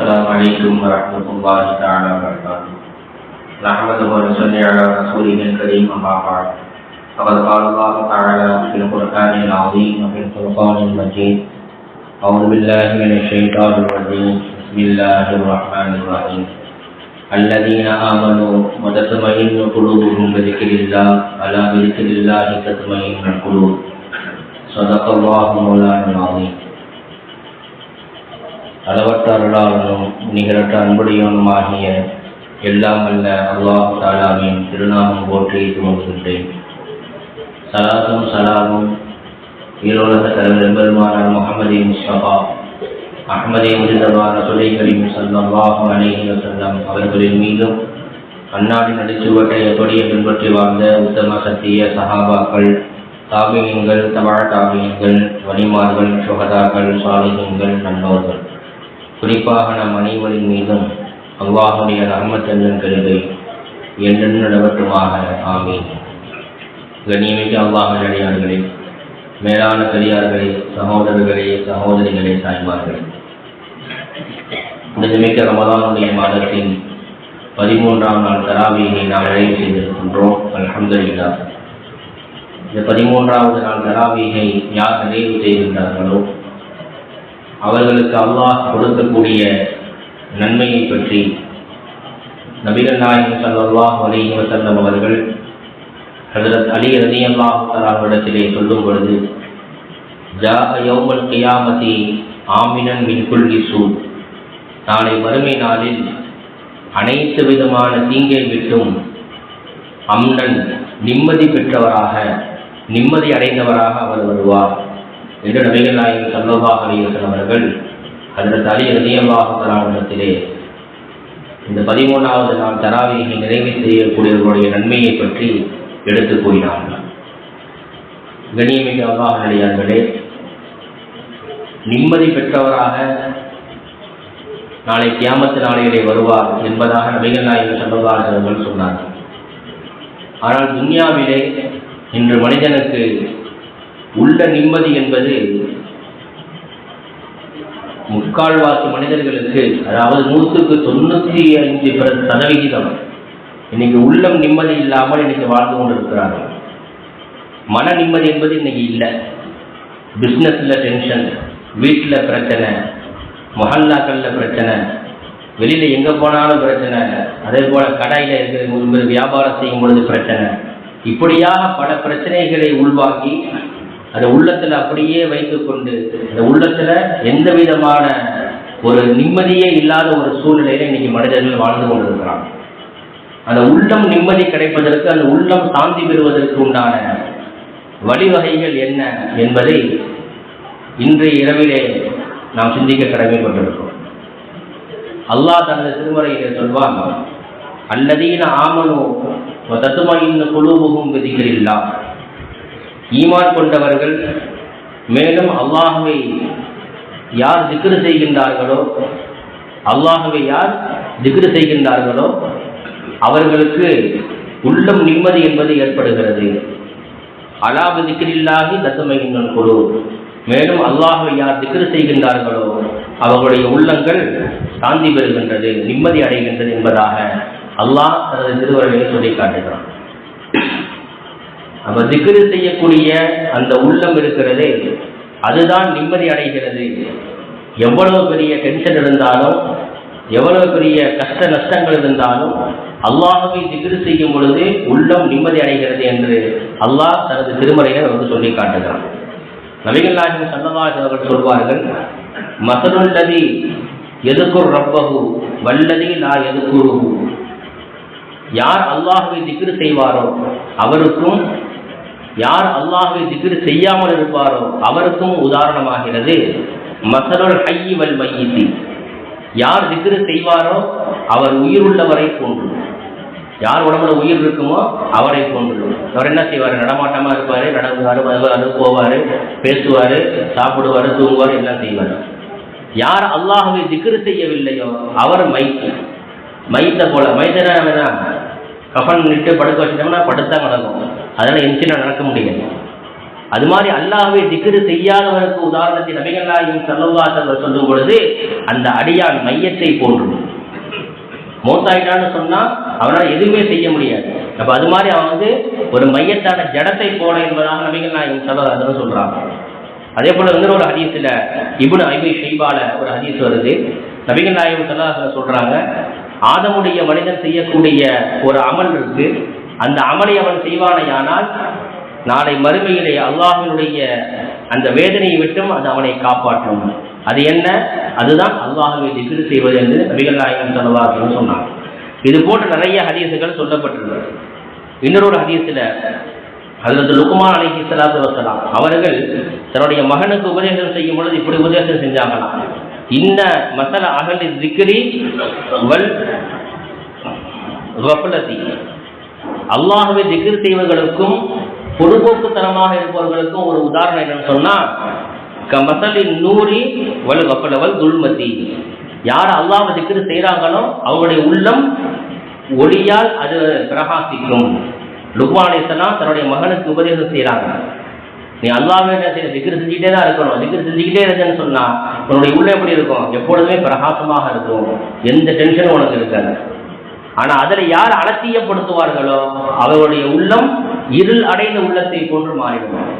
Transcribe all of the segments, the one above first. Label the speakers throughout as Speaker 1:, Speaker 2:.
Speaker 1: السلام عليكم ورحمة الله تعالى وبركاته نحمده ونصلي على رسوله الكريم أما بعد فقد قال الله تعالى في القرآن العظيم وفي الفرقان المجيد أعوذ بالله من الشيطان الرجيم بسم الله الرحمن الرحيم الذين آمنوا وتطمئن قلوبهم بذكر الله ألا بذكر الله تطمئن القلوب صدق الله مولانا العظيم அளவற்ற அருளாளனும் நிகரற்ற அன்புடையவனுமாகிய எல்லாம் அல்ல அல்லாஹ் தாலாவின் திருநாமம் போற்றி துவங்குகின்றேன். சலாத்தும் சலாமும் ஈரோலக தலைவர் பெருமானார் முகமது முஸ்தபா அஹ்மதே முஜிதபான சுலை கரீம் சல்லாஹு அலைஹி வஸல்லம் அவர்களின் மீதும் அன்னாடி நடிச்சுவட்டை எப்படியே பின்பற்றி வாழ்ந்த உத்தம சத்திய சஹாபாக்கள் தாபியங்கள் தபாழ் தாபியங்கள் வலிமார்கள் சுகதாக்கள் சாலிகங்கள் நன்னோர்கள் குறிப்பாக நம் அனைவரின் மீதும் அல்லாஹுடைய ரஹமத்தந்தன் கருதை என்றென்று நடவட்டுமாக. ஆமீன். கண்ணியமிக்க அல்லாஹ் அடியார்களே மேலான பெரியார்களே சகோதரர்களே சகோதரிகளே தாய்மார்களே புனிதமிக்க ரமதானுடைய மாதத்தின் பதிமூன்றாம் நாள் தராவியை நாம் நிறைவு செய்திருக்கின்றோம். அலமதுல்லா இந்த பதிமூன்றாவது நாள் தராவியை யார் நிறைவு செய்கின்றார்களோ அவர்களுக்கு அல்லாஹ் கொடுக்கக்கூடிய நன்மையை பற்றி நபிகள் நாயகம் சல்லாஹ் அலிஹி வசல்லம் அவர்கள் ஹசரத் அலி ரதி அல்லாஹிடத்திலே சொல்லும் பொழுது ஜா யௌமல் கியாமதி ஆமினன் மின் சூ நாளை வறுமை நாளில் அனைத்து விதமான தீங்கை விட்டும் அம்னன் நிம்மதி பெற்றவராக நிம்மதி அடைந்தவராக அவர் வருவார். என்று நபிகள் நாயகம் சல்லல்லாஹ் அலிவசன் அவர்கள் அதில் தலி ரதியல்லாஹத்திலே இந்த பதிமூணாவது நாள் தராவியை நிறைவு செய்யக்கூடியவர்களுடைய நன்மையை பற்றி எடுத்து கூறினார்கள். கணியமிகு அல்லாஹ் நடிகார்களே நிம்மதி பெற்றவராக நாளை கியாமத்து நாளையிலே வருவார் என்பதாக நபிகள் நாயகம் சல்லல்லாஹ் சொன்னார்கள். ஆனால் துன்யாவிலே இன்று மனிதனுக்கு உள்ள நிம்மதி என்பது முக்கால்வாசி மனிதர்களுக்கு அதாவது நூற்றுக்கு தொண்ணூற்றி அஞ்சு சதவிகிதம் இன்னைக்கு உள்ளம் நிம்மதி இல்லாமல் இன்னைக்கு வாழ்ந்து கொண்டிருக்கிறார்கள். மன நிம்மதி என்பது இன்னைக்கு இல்லை. பிஸ்னஸில் டென்ஷன் வீட்டில் பிரச்சனை மொஹல்லாக்களில் பிரச்சனை வெளியில் எங்கே போனாலும் பிரச்சனை அதே போல் கடையில் இருக்கிற வியாபாரம் செய்யும் பொழுது பிரச்சனை. இப்படியாக பல பிரச்சனைகளை உள்வாங்கி அந்த உள்ளத்தில் அப்படியே வைத்துக்கொண்டு அந்த உள்ளத்தில் எந்த விதமான ஒரு நிம்மதியே இல்லாத ஒரு சூழ்நிலையில இன்னைக்கு மனிதர்கள் வாழ்ந்து கொண்டிருக்கிறாங்க. அந்த உள்ளம் நிம்மதி கிடைப்பதற்கு அந்த உள்ளம் சாந்தி பெறுவதற்கு உண்டான வழிவகைகள் என்ன என்பதை இன்றைய இரவிலே நாம் சிந்திக்க கடமைப்பட்டிருக்கிறோம். அல்லாஹ் தனது திருமறையிலே சொல்வான் அல்லதீன ஆமனோ தத்துமையின் குழுவும் விதிகளில்லா ஈமான் கொண்டவர்கள் மேலும் அல்லாஹுவை யார் திக்ரு செய்கின்றார்களோ அல்லாஹுவை யார் திக்ரு செய்கின்றார்களோ அவர்களுக்கு உள்ளம் நிம்மதி என்பது ஏற்படுகிறது. அலாபு திக்ரில்லாகி தசமகின்றன் குழு. மேலும் அல்லாஹுவை யார் திக்ரு செய்கின்றார்களோ அவர்களுடைய உள்ளங்கள் சாந்தி பெறுகின்றது நிம்மதி அடைகின்றது என்பதாக அல்லாஹ் தனது திருவரையை சொல்லி காட்டுகிறான். நம்ம திக்ரு செய்யக்கூடிய அந்த உள்ளம் இருக்கிறதே அதுதான் நிம்மதி அடைகிறது. எவ்வளவு பெரிய டென்ஷன் இருந்தாலும் எவ்வளவு பெரிய கஷ்ட நஷ்டங்கள் இருந்தாலும் அல்லாஹுவை திக்ரு செய்யும் பொழுது உள்ளம் நிம்மதி அடைகிறது என்று அல்லாஹ் தனது திருமறையை வந்து சொல்லி காட்டுகிறான். நபிகள் நாயகம் சல்லல்லாஹ் அவர்கள் சொல்வார்கள் மசருல்லதி எதுக்கும் ரப்பகு வல்லதி நான் எதுக்குருகு யார் அல்லாஹுவை திக்ரு செய்வாரோ அவருக்கும் யார் அல்லாஹை திக்ரு செய்யாமல் இருப்பாரோ அவருக்கும் உதாரணமாகிறது. மசருல் ஹையி வல் மையத்தி. யார் திக்ரு செய்வாரோ அவர் உயிர் உள்ளவரை போன்றும். யார் உடம்புல உயிர் இருக்குமோ அவரை போன்று அவர் என்ன செய்வார்? நடமாட்டமா இருப்பாரு நடந்துவாரு வருவாரு போவாரு பேசுவாரு சாப்பிடுவாரு தூங்குவார் எல்லாம் செய்வார். யார் அல்லாஹுவை திக்ரு செய்யவில்லையோ அவர் மைத்து. மைத்த போல மைத்தனா கஃபன் நிட்டு படுக்க வச்சிட்டோம்னா படுத்தா நடக்கும் அதனால எந்தினா நடக்க முடியாது. அது மாதிரி அல்லாஹ்வை திக்ரு செய்யாதவருக்கு உதாரணத்தை நபிகள் நாயகம் சொல்லும் பொழுது அந்த அடியான் மையத்தை போன்றும் மௌத்தாயிட்டான்னு சொன்னா அவனால் எதுவுமே செய்ய முடியாது. அப்ப அது மாதிரி அவன் வந்து ஒரு மையத்தான ஜடத்தை போல என்பதாக நபிகள் நாயகம் சல்லல்லாஹு சொல்கிறான் அதே போல வந்து ஒரு ஹதீஸ்ல இபுன் ஐபி ஷெய்பால ஒரு ஹதீஸ் வருது. நபிகள் நாயகம் சல்லல்லாஹு சொல்றாங்க ஆதமுடைய மனிதன் செய்யக்கூடிய ஒரு அமல் இருக்கு. அந்த அமலை அவன் செய்வானையானால் நாளை மறுமையிலே அல்லாஹினுடைய அந்த வேதனையை விட்டும் அது அவனை காப்பாற்றும். அது என்ன? அதுதான் அல்லாஹுவை திக்ரு செய்வது என்று நபிகள் நாயகன் சல்லல்லாஹு சொன்னார். இது போன்ற நிறைய ஹதீஸுகள் சொல்லப்பட்டுள்ளது இன்னொரு ஹதீஸில் அதில் லுக்குமான் அலைஹி சலாத்து வசலாம் அவர்கள் தன்னுடைய மகனுக்கு உபதேசம் செய்யும் பொழுது இப்படி உபதேசம் செஞ்சாங்களாம் இன்ன மசல அகலி திக்ரி வல் கஃலதி அல்லாஹுவை திகிர் செய்வர்களுக்கும் பொதுபோக்குத்தனமாக இருப்பவர்களுக்கும் ஒரு உதாரணம் என்னன்னு சொன்னா கமசலின் நூறி வலு வப்பலவல் துல்மதி. யார் அல்லாஹ் திக்ர் செய்கிறாங்களோ அவங்களுடைய உள்ளம் ஒளியால் அது பிரகாசிக்கும். லுக்மானேசனா தன்னுடைய மகனுக்கு உபதேசம் செய்கிறாங்க நீ அல்லாவே என்ன செய்ய திக்ரு செஞ்சுக்கிட்டே தான் இருக்கணும். திக்ரு செஞ்சுக்கிட்டே இருந்தேன்னு சொன்னா உன்னுடைய உள்ள எப்படி இருக்கும்? எப்பொழுதுமே பிரகாசமாக இருக்கும். எந்த டென்ஷனும் உனக்கு இருக்காது. ஆனா அதுல யார் அலட்சியப்படுத்துவார்களோ அவருடைய உள்ளம் இருள் அடைந்த உள்ளத்தை போன்று மாறிடும்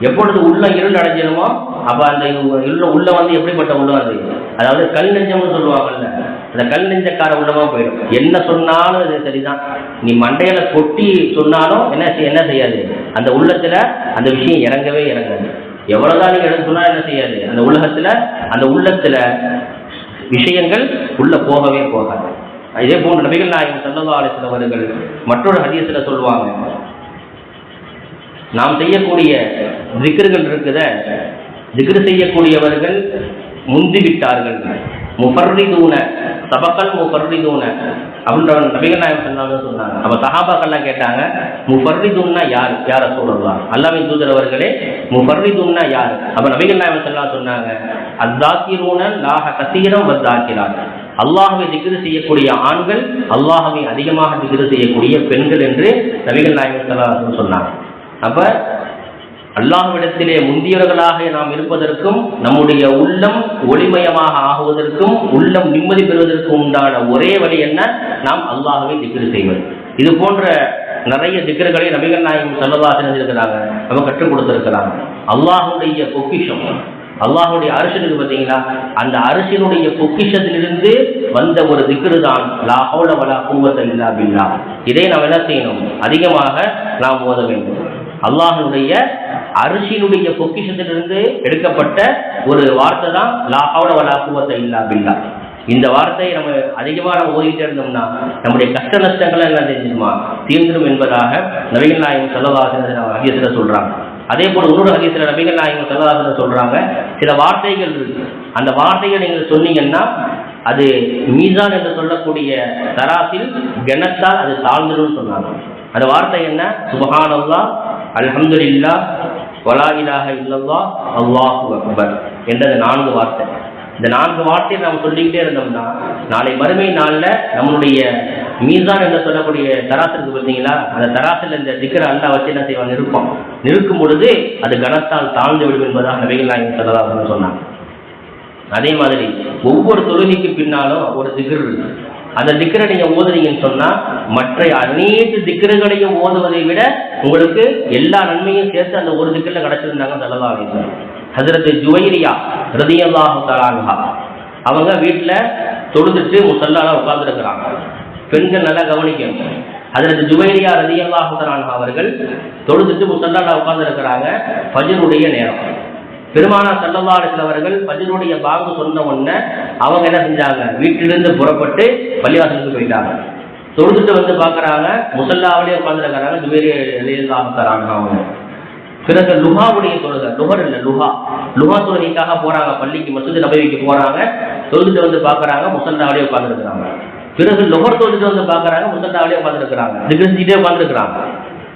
Speaker 1: எப்பொழுது உள்ளம் இருள் அடைஞ்சிருமோ அப்ப அந்த உள்ள உள்ள வந்து எப்படிப்பட்ட உள்ளம் அது? அதாவது கல் நெஞ்சம்னு சொல்லுவாங்கல்ல அந்த கல் நெஞ்சக்கார உள்ளமா போயிடும். என்ன சொன்னாலும் அது சரிதான். நீ மண்டையில கொட்டி சொன்னாலும் என்ன செய்ய என்ன செய்யாது? அந்த உள்ளத்துல அந்த விஷயம் இறங்கவே இறங்காது. எவ்வளவுதான் நீங்க எடுத்து சொன்னா என்ன செய்யாது? அந்த உலகத்துல அந்த உள்ளத்துல விஷயங்கள் உள்ள போகவே போகாது. இதே போன்ற நபிகள் நாயகம் சல்லா அலிஸ்லாம் அவர்கள் மற்றொரு ஹதீஸ்ல சொல்லுவாங்க. நாம் செய்யக்கூடிய திக்ருகள் இருக்குத? திக்ரு செய்யக்கூடியவர்கள் முந்தி விட்டார்கள். முஃபர்ரிதூன சபக்கல் முஃபர்ரிதூன அப்படின்ற நபிகள் நாயகம் சொன்னாங்க சொன்னாங்க. அப்போ சஹாபாக்கள்லாம் கேட்டாங்க முஃபர்ரிதுன்னா யார்? யாரை சொல்லலாம் அல்லாவின் தூதர் அவர்களே முஃபர்ரிதுன்னா யார்? அப்ப நபிகள் நாயகம் சொல்லலாம் சொன்னாங்க அத்தாக்கிரூன லாஹ கசீரம் வத்தாக்கிறார் அல்லாஹவை திக்ரு செய்யக்கூடிய ஆண்கள் அல்லாஹவை அதிகமாக திக்ரு செய்யக்கூடிய பெண்கள் என்று நபிகள் நாயகம் ஸல்லல்லாஹு சொன்னாங்க. அப்ப அல்லாஹ்விடத்திலே முந்தியவர்களாக நாம் இருப்பதற்கும் நம்முடைய உள்ளம் ஒளிமயமாக ஆகுவதற்கும் உள்ளம் நிம்மதி பெறுவதற்கும் உண்டான ஒரே வழி என்ன? நாம் அல்லாஹவை திக்ரு செய்வது. இது போன்ற நிறைய திக்கர்களை நபிகள் நாயகம் செல்லதாக இருக்கிறாங்க நம்ம கற்றுக் கொடுத்திருக்கிறாங்க. அல்லாஹுடைய பொக்கிஷம். அல்லாஹுடைய அரசனுக்கு பார்த்தீங்களா? அந்த அரசினுடைய பொக்கிஷத்திலிருந்து வந்த ஒரு திக்ரு தான் லாஹோல வலா கூவத்தல்லா பில்லா. இதை நாம் என்ன செய்யணும்? அதிகமாக நாம் ஓத வேண்டும். அல்லாஹனுடைய அரிசியினுடைய பொக்கிஷத்திலிருந்து எடுக்கப்பட்ட ஒரு வார்த்தை தான் லாஹோல வலா கூவத்த இல்லா பில்லா. இந்த வார்த்தையை நம்ம அதிகமாக நம்ம ஓதிக்கிட்டே இருந்தோம்னா நம்முடைய கஷ்ட நஷ்டங்களை எல்லாம் தெரிஞ்சிருமா? தீர்ந்துடும் என்பதாக நவீன நாயகம் செல்லவாசன் ஹதீஸில் சொல்றாங்க. அதே போல இன்னொரு ஹதீஸில் நபிகள் நாயகம் செல்லவாசன் சொல்றாங்க சில வார்த்தைகள் அந்த வார்த்தைகள் நீங்கள் சொன்னீங்கன்னா அது மீசான் என்று சொல்லக்கூடிய தராசில் கனத்தால் அது தாழ்ந்துடும் சொன்னாங்க. அந்த வார்த்தை என்ன? சுபஹானல்லா அல்ஹம்துலில்லா இல்லா வலாஹிலாக இல்லல்லா அல்லாஹு அக்பர் என்ற நான்கு வார்த்தை. இந்த நான்கு வார்த்தையை நாம் சொல்லிக்கிட்டே இருந்தோம்னா நாளை மறுமை நாளில் நம்மளுடைய மீசான் என்று சொல்லக்கூடிய தராசு இருக்கு பார்த்தீங்களா? அந்த தராசில் இந்த திக்கரை அல்லா வச்சு என்ன செய்வாங்க? நிறுப்போம் நிற்கும் பொழுது அது கனத்தால் தாழ்ந்து விடும் என்பதாக நபிகள் நாயகம் சொல்லலாம் சொன்னாங்க. அதே மாதிரி ஒவ்வொரு தொழுகைக்கு பின்னாலும் ஒரு திகர் இருக்கு. அந்த திக்கரை நீங்க ஓதுறீங்கன்னு சொன்னா மற்ற அனைத்து திக்கர்களையும் ஓதுவதை விட உங்களுக்கு எல்லா நன்மையும் சேர்த்து அந்த ஒரு திக்கரில் கிடைச்சிருந்தாங்க சொல்லலாம் அப்படின்னு ஹசரத் ஜுவைரியா ரதியல்லாஹு தலான்ஹா அவங்க வீட்டில் தொழுதுட்டு முசல்லால உட்கார்ந்துருக்கிறாங்க. பெண்கள் நல்லா கவனிக்கணும். ஹசரத் ஜுவைரியா ரதியல்லாஹு தலான்ஹா அவர்கள் தொழுதுட்டு முசல்லால உட்கார்ந்துருக்கிறாங்க ஃபஜருடைய நேரம். பெருமானா சல்லவாடுகள் அவர்கள் பஜனுடைய பாங்கு சொன்ன உடனே அவங்க என்ன செஞ்சாங்க? வீட்டிலிருந்து புறப்பட்டு பள்ளிவாசலுக்கு போயிட்டாங்க. தொழுதுட்டு வந்து பார்க்குறாங்க முசல்லாவிலே உட்காந்துருக்கிறாங்க ஜுவேரி தராங்க அவங்க. பிறகு லுஹாவுடைய தொழுகை லுஹர் இல்லை லுஹா. லுஹா தொழுகைக்காக போறாங்க பள்ளிக்கு மசூதி நபவிக்கு போறாங்க. தொழுதுட்டு வந்து பார்க்குறாங்க முசல்லாவிலே உட்கார்ந்துருக்கிறாங்க. பிறகு நுகர் தொழுதுட்டு வந்து பார்க்குறாங்க முசல்லாவிலே உட்காந்துருக்கிறாங்க நிகழ்ச்சிட்டே உட்காந்துருக்கிறாங்க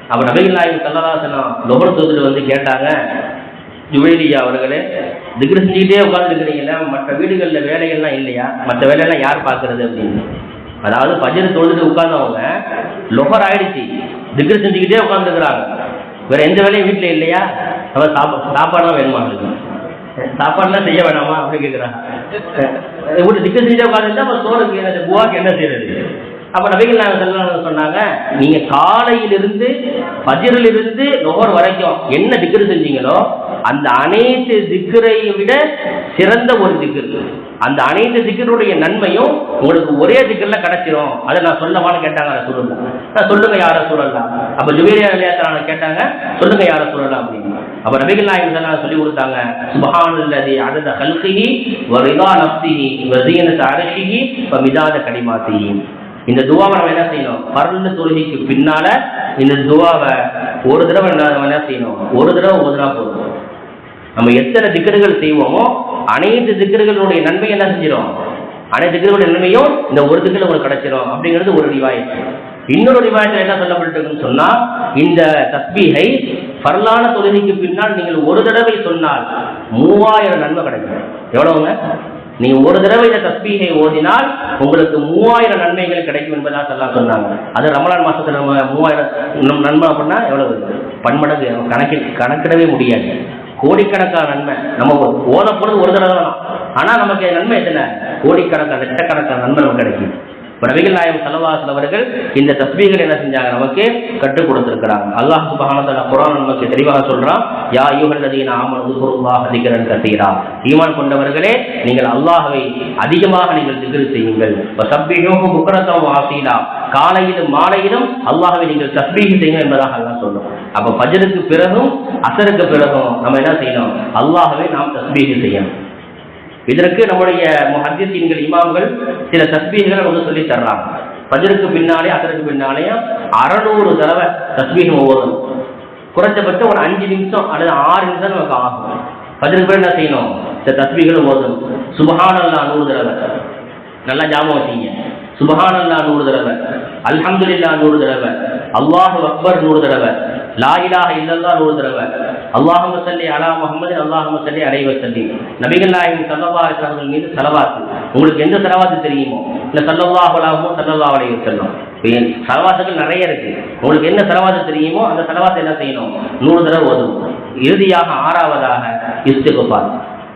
Speaker 1: அப்போ நபிகள் நாயகம் சல்லதாசனம் லுஹர் தொழுதுட்டு வந்து கேட்டாங்க ஜுவேலியா அவர்களே திக்ரு செஞ்சுக்கிட்டே உட்காந்துருக்கிறீங்களா மற்ற வீடுகளில் வேலைகள்லாம் இல்லையா? மற்ற வேலையெல்லாம் யார் பார்க்கறது அப்படின்னு. அதாவது பஜர் தொழுது உட்கார்ந்தவங்க லொகர் ஆயிடுச்சு. திக்ரு செஞ்சுக்கிட்டே உட்காந்துருக்குறாங்க வேற எந்த வேலையும் வீட்டில் இல்லையா? நம்ம சாப்பா சாப்பாடுலாம் வேணுமா இருக்கு சாப்பாடுலாம் செய்ய வேணாமா? அப்படின்னு கேட்குறாங்க இப்படி திக்கு செஞ்ச உட்காந்துருந்தா அப்போ சோறுக்கு என்ன புவாக்கு என்ன செய்யறது அப்போ நபிகள் நாங்கள் செல்லம் சொன்னாங்க நீங்க காலையிலிருந்து பஜிரிலிருந்து நுகர் வரைக்கும் என்ன திக்ரு செஞ்சீங்களோ அந்த அனைத்து திக்கரை விட சிறந்த ஒரு திக்ரு. அந்த அனைத்து திக்கருடைய நன்மையும் உங்களுக்கு ஒரே திக்கர்ல கிடைச்சிரும். அதை நான் சொல்லவான்னு கேட்டாங்க சொல்லுங்க நான் சொல்லுங்க யார சொல்லலாம் அப்ப ஜுவேரியா நிலையத்தான கேட்டாங்க சொல்லுங்க யார சொல்லலாம் அப்படின்னு. அப்ப நபிகள் நாயகம் ஸல்லல்லாஹு சொல்லி கொடுத்தாங்க சுபஹானுல்லதி அதத கல்கிஹி வரிதா ரிதா நஃப்ஸிஹி அரசிஹி மிதாத கலிமாத்திஹி. இந்த துவாவை நம்ம என்ன செய்யணும்? பரந்த தொழுகைக்கு பின்னால இந்த துவாவை ஒரு தடவை நம்ம என்ன செய்யணும்? ஒரு தடவை ஓதுனா போதும். நம்ம எத்தனை திக்கர்கள் செய்வோமோ அனைத்து திக்கர்களுடைய நன்மை என்ன செஞ்சிடும் அனைத்து திக்கர்களுடைய நன்மையும் இந்த ஒரு திக்கில் உங்களுக்கு கிடைச்சிடும் அப்படிங்கிறது ஒரு ரிவாயத் இன்னொரு ரிவாயத்தில் என்ன சொல்லப்பட்டிருக்குன்னு சொன்னா இந்த தஸ்பீகை பரலான தொழுகைக்கு பின்னால் நீங்கள் ஒரு தடவை சொன்னால் மூவாயிரம் நன்மை கிடைக்கும். எவ்வளவுங்க? நீங்க ஒரு தடவை இந்த தஸ்பீகை ஓதினால் உங்களுக்கு மூவாயிரம் நன்மைகள் கிடைக்கும் என்பதாக சொல்லலாம் சொன்னாங்க. அது ரமலான் மாசத்துல நம்ம மூவாயிரம் நன்மை அப்படின்னா எவ்வளவு? பன்மடங்கு. கணக்கில் கணக்கிடவே முடியாது. கோடிக்கணக்கான நன்மை. நம்ம ஓத போறது ஒரு தடவை தான் ஆனா நமக்கு நன்மை எத்தனை? கோடிக்கணக்கான லட்சக்கணக்கான நன்மை நமக்கு கிடைக்கும். நபிகள் நாயம் சலவாசல் அவர்கள் இந்த தஸ்மீகள் என்ன செஞ்சாங்க? நமக்கு கற்றுக் கொடுத்திருக்கிறாங்க. அல்லாஹ் சுபகான குரான் நமக்கு தெளிவாக சொல்றான் யா யூகல் அதீன ஆமனது குருவாக திகரன் கத்தீரா ஈமான் கொண்டவர்களே நீங்கள் அல்லாஹவை அதிகமாக நீங்கள் திகிரு செய்யுங்கள். இப்போ சப்பியோகம் முக்கரத்தம் ஆசீலா காலையிலும் மாலையிலும் அல்லாஹவை நீங்கள் தஸ்மீகி செய்யணும் என்பதாக அல்லாஹ் சொல்லணும் அப்போ பஜருக்கு பிறகும் அசருக்கு பிறகும் நம்ம என்ன செய்யணும்? அல்லாஹவே நாம் தஸ்மீகி செய்யணும். இதற்கு நம்முடைய முஹத்திசீன்கள் இமாம்கள் சில தஸ்பீகளை வந்து சொல்லி தர்றாங்க. பதிலுக்கு பின்னாலே அதற்கு பின்னாலேயும் அறநூறு தடவை தஸ்பீகம் ஓதும் குறைஞ்சபட்சம் ஒரு அஞ்சு நிமிஷம் அல்லது ஆறு நிமிஷம் நமக்கு ஆகும். பதிலுக்கு பேர் என்ன செய்யணும்? இந்த தஸ்பீகள் ஓதும் சுபஹானல்லா நூறு தடவை. நல்லா ஞாபகம் வச்சிங்க சுபஹானல்லா நூறு தடவை. அல்ஹம்துலில்லா நூறு தடவை. அல்லாஹு அக்பர் நூறு தடவை. லாயிலாக இலாஹ இல்லல்லா நூறு தடவை. அல்லாஹம சல்லி அலா முகமது அல்லாஹம சல்லி அலைவ சல்லி நபிகள் நாயகம் சல்லவா அலைஹி மீது செலவாக்கு உங்களுக்கு எந்த ஸலவாத் தெரியுமோ? இந்த ஸல்லல்லாஹு அலைஹி ஸல்லல்லாஹு அலைஹி வஸல்லம். நிறைய இருக்கு. உங்களுக்கு என்ன செலவாத்து தெரியுமோ அந்த செலவாத்தை என்ன செய்யணும்? நூறு தடவை ஓதும் இறுதியாக ஆறாவதாக இஸ்துகுபார்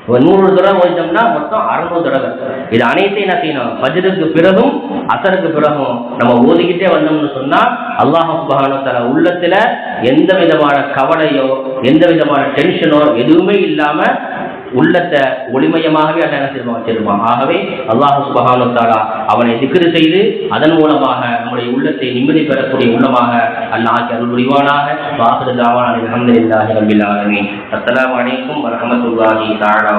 Speaker 1: இப்போ நூறு தடவை ஓதிட்டோம்னா மொத்தம் அறுநூறு தடவை இது அனைத்தையும் என்ன செய்யணும்? பஜருக்கு பிறகும் அசருக்கு பிறகும் நம்ம ஓதிக்கிட்டே வந்தோம்னு சொன்னா அல்லாஹ் சுபஹானஹு தஆலா உள்ளத்துல எந்த விதமான கவலையோ எந்த விதமான டென்ஷனோ எதுவுமே இல்லாம உள்ளத்தை ஒளிமயமாகவே அல்ல என்ன செய்வான்? வச்சிருப்பான் ஆகவே அல்லாஹு சுபகாலத்தாலா அவனை திக்ரு செய்து அதன் மூலமாக நம்முடைய உள்ளத்தை நிம்மதி பெறக்கூடிய உள்ளமாக அல்லாஹ் அருள் புரிவானாக. வாசல் தாவான அலமதுல்லாஹி ரப்பில் ஆலமீன். அஸ்ஸலாமு அலைக்கும் வரஹ்மத்துல்லாஹி தஆலா